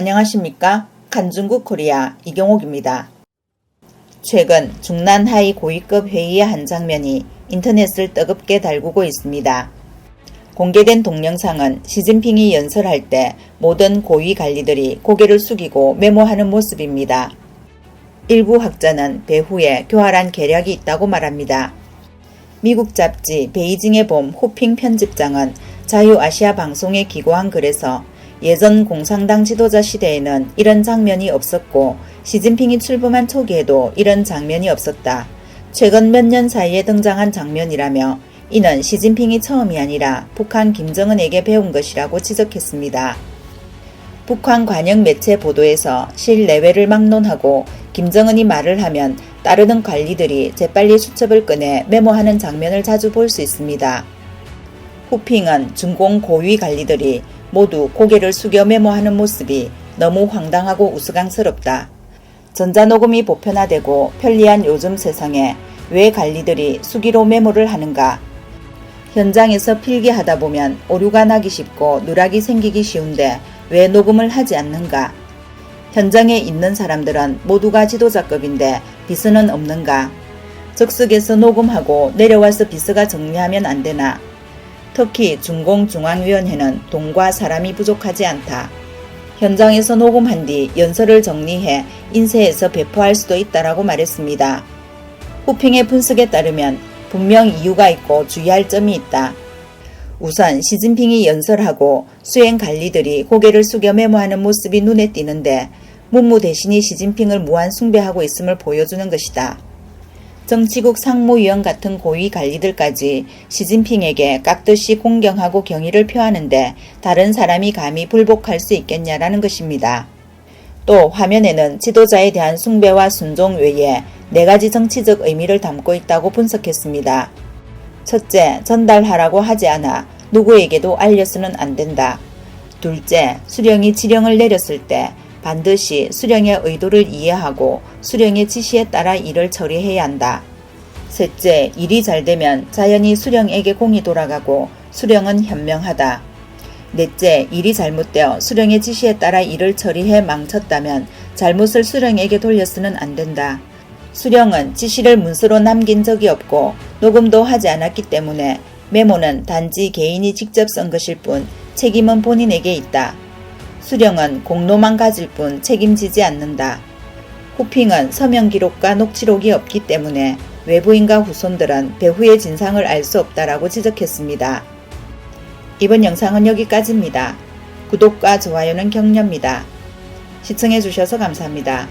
안녕하십니까? 간중국 코리아 이경옥입니다. 최근 중난 하위 고위급 회의의 한 장면이 인터넷을 뜨겁게 달구고 있습니다. 공개된 동영상은 시진핑이 연설할 때 모든 고위 관리들이 고개를 숙이고 메모하는 모습입니다. 일부 학자는 배후에 교활한 계략이 있다고 말합니다. 미국 잡지 베이징의 봄 호핑 편집장은 자유아시아 방송에 기고한 글에서 예전 공산당 지도자 시대에는 이런 장면이 없었고 시진핑이 출범한 초기에도 이런 장면이 없었다. 최근 몇 년 사이에 등장한 장면이라며 이는 시진핑이 처음이 아니라 북한 김정은에게 배운 것이라고 지적했습니다. 북한 관영 매체 보도에서 실내외를 막론하고 김정은이 말을 하면 따르는 관리들이 재빨리 수첩을 꺼내 메모하는 장면을 자주 볼 수 있습니다. 후핑은 중공 고위 관리들이 모두 고개를 숙여 메모하는 모습이 너무 황당하고 우스꽝스럽다. 전자녹음이 보편화되고 편리한 요즘 세상에 왜 관리들이 수기로 메모를 하는가? 현장에서 필기하다 보면 오류가 나기 쉽고 누락이 생기기 쉬운데 왜 녹음을 하지 않는가? 현장에 있는 사람들은 모두가 지도자급인데 비서는 없는가? 적석에서 녹음하고 내려와서 비서가 정리하면 안 되나? 특히 중공중앙위원회는 돈과 사람이 부족하지 않다. 현장에서 녹음한 뒤 연설을 정리해 인쇄해서 배포할 수도 있다라고 말했습니다. 후핑의 분석에 따르면 분명 이유가 있고 주의할 점이 있다. 우선 시진핑이 연설하고 수행 관리들이 고개를 숙여 메모하는 모습이 눈에 띄는데 문무 대신이 시진핑을 무한 숭배하고 있음을 보여주는 것이다. 정치국 상무위원 같은 고위 관리들까지 시진핑에게 깍듯이 공경하고 경의를 표하는데 다른 사람이 감히 불복할 수 있겠냐라는 것입니다. 또 화면에는 지도자에 대한 숭배와 순종 외에 네 가지 정치적 의미를 담고 있다고 분석했습니다. 첫째, 전달하라고 하지 않아 누구에게도 알려서는 안 된다. 둘째, 수령이 지령을 내렸을 때 반드시 수령의 의도를 이해하고 수령의 지시에 따라 일을 처리해야 한다. 셋째, 일이 잘 되면 자연히 수령에게 공이 돌아가고 수령은 현명하다. 넷째, 일이 잘못되어 수령의 지시에 따라 일을 처리해 망쳤다면 잘못을 수령에게 돌려서는 안 된다. 수령은 지시를 문서로 남긴 적이 없고 녹음도 하지 않았기 때문에 메모는 단지 개인이 직접 쓴 것일 뿐 책임은 본인에게 있다. 수령은 공로만 가질 뿐 책임지지 않는다. 후핑은 서명 기록과 녹취록이 없기 때문에 외부인과 후손들은 배후의 진상을 알 수 없다라고 지적했습니다. 이번 영상은 여기까지입니다. 구독과 좋아요는 격려입니다. 시청해주셔서 감사합니다.